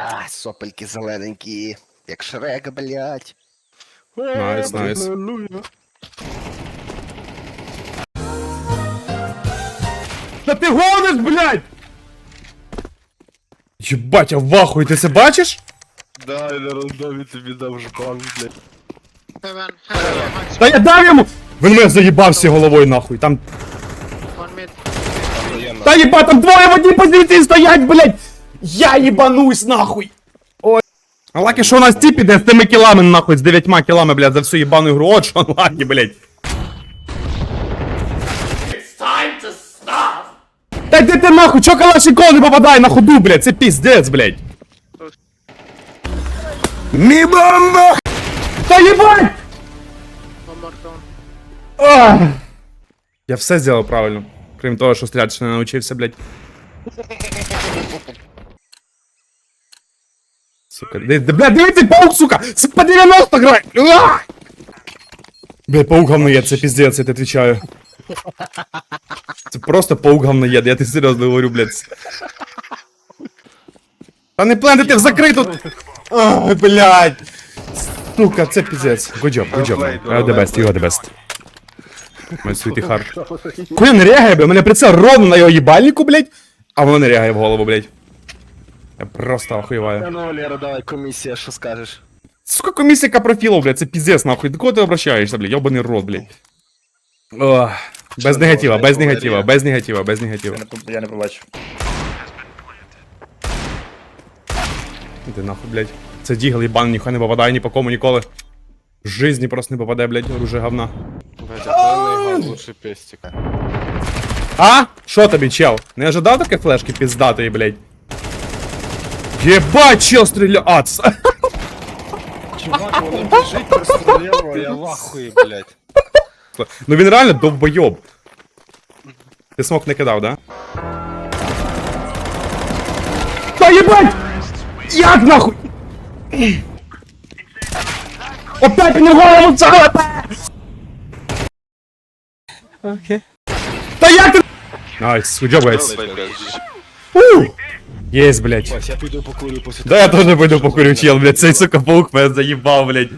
А, сопельки зелененькі, як шрек, блядь. Найс, найс. Та ти гониш, блядь! Єбать, я в ти це бачиш? Да, я на рандомі тобі дав жбан, блядь. Heaven, heaven, Та я дав йому! Він мене заїбався головою нахуй. Там. one mid. Та їба, там двоє в одній позиції стоять, блядь! Я їбанусь нахуй! Ой. А лаки, що у нас ті піде з тими кілами нахуй, з дев'ятьма кілами, блядь, за всю їбану ігру. От що лаки, блядь. Та йди ти нахуй, чо калашников не попадає на ходу, блядь, це піздець, блядь. Мі бомба! Та їбать! Ах. Я все зробив правильно. Крім того, що стріляти ще не навчився, блядь. Сука, ди- бля, дивіться, паук, сука! С- По 90 грай! Уа! Бля, паук говноєд, це піздець, я тебе отвечаю. Це просто паук говноєд, я тебе серйозно говорю, блядь. Та не плентити в закриту! Ай, блядь! Сука, це піздець. Good job, good job. man. You are the best, you are the best. My sweetie heart. Коли не реагує, бля, у мене прицел ровно на його їбальнику, блядь, а воно не реагує в голову, блядь. Я просто охуєваю. Ну, Валера, давай, комісія, що скажеш? Сука, комісія капрофілов, блядь, це піздець, нахуй. До кого ти обращаєшся, блядь, йобаний рот, блядь. Ох. Без негатива, без негатива, без негатива, без негатива. Я не, поб- я не побачив. Іди нахуй, блядь. Це дігл їбан, ніхай не попадає ні по кому ніколи. В жизни просто не попадає, блядь, оружие говна. Блять, а лучше пестика. А? Що тобі, чел? Не ожидав таке флешки піздатої, блядь? Єбать, чел стріля... А, це... Чувак, воно біжить просто лево, я в ахуї, блять. Ну він реально довбойоб. Ти смок не кидав, да? Та єбать! Як нахуй? Опять мені в голову цалите! Окей. Та як ти... Найс, good job, guys. Ууу! Єсть, блядь. Ось, я піду покурю після Да я тоже пойду покурю, чел, блядь, цей сука паук мене заїбав, блядь.